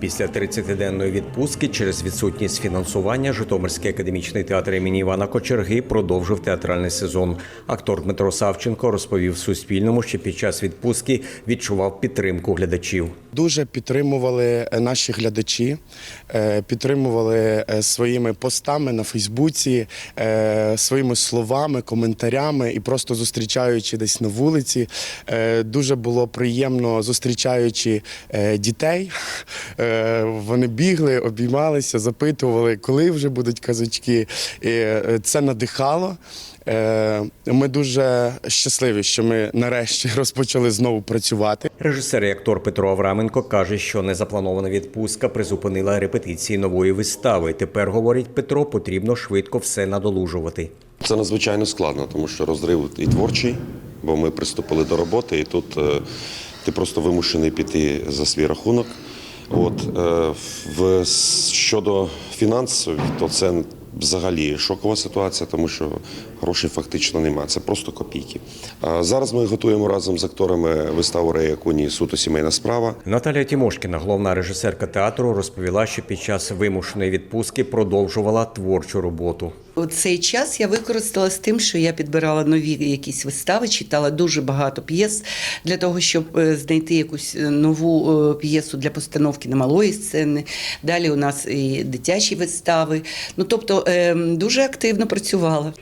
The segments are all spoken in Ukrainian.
Після 30-денної відпустки через відсутність фінансування Житомирський академічний театр імені Івана Кочерги продовжив театральний сезон. Актор Дмитро Савченко розповів Суспільному, що під час відпустки відчував підтримку глядачів. Дуже підтримували е, наші глядачі, е, підтримували е, своїми постами на Фейсбуці, своїми словами, коментарями і просто зустрічаючи десь на вулиці. Дуже було приємно зустрічаючи дітей. Вони бігли, обіймалися, запитували, коли вже будуть казочки. Це надихало. Е, Ми дуже щасливі, що ми нарешті розпочали знову працювати. Режисер і актор Петро Авраменко каже, що незапланована відпустка призупинила репетиції нової вистави. Тепер, говорить Петро, потрібно швидко все надолужувати. Це надзвичайно складно, тому що розрив і творчий, бо ми приступили до роботи, і тут е, ти просто вимушений піти за свій рахунок. От е, в щодо фінансів, то це взагалі шокова ситуація, тому що грошей фактично немає. Це просто копійки. А зараз ми готуємо разом з акторами виставу Рея Куні Суто сімейна справа. Наталія Тімошкіна, головна режисерка театру, розповіла, що під час вимушеної відпустки продовжувала творчу роботу. У цей час я використала з тим, що я підбирала нові якісь вистави, читала дуже багато п'єс для того, щоб е, знайти якусь е, нову е, п'єсу для постановки на малої сцени. Далі у нас і дитячі вистави. Ну тобто е, дуже активно працювала.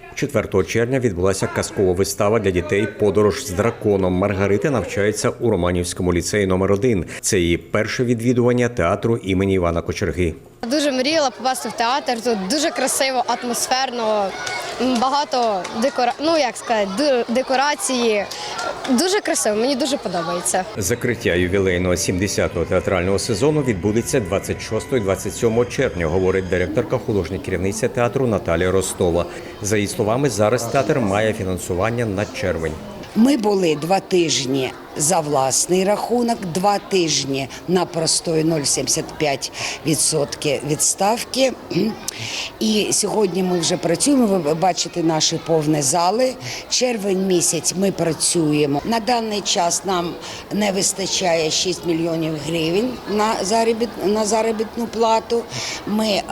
4 червня відбулася казкова вистава для дітей Подорож з драконом. Маргарита навчається у Романівському ліцеї номер 1 Це її перше відвідування театру імені Івана Кочерги. Дуже мріяла попасти в театр. Тут дуже красиво, атмосферно, багато декора... ну як сказати, декорації. Дуже красиво, мені дуже подобається. Закриття ювілейного 70-го театрального сезону відбудеться 26-27 червня, говорить директорка художня керівниця театру Наталія Ростова. За її словами, зараз театр має фінансування на червень. Ми були два тижні за власний рахунок, два тижні на простої 0,75% відставки. І сьогодні ми вже працюємо. Ви бачите наші повні зали. Червень місяць ми працюємо. На даний час нам не вистачає 6 мільйонів гривень на заробіт, на заробітну плату. Ми е,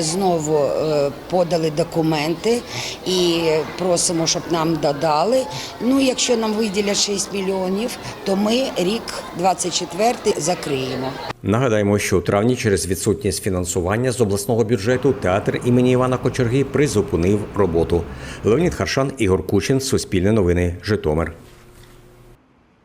знову е, подали документи і просимо, щоб нам додали. Ну, якщо нам виділять 6 мільйонів, то ми рік 24 закриємо. Нагадаємо, що у травні через відсутність фінансування з обласного бюджету театр імені Івана Кочерги призупинив роботу. Леонід Харшан, Ігор Кучин, Суспільне новини, Житомир.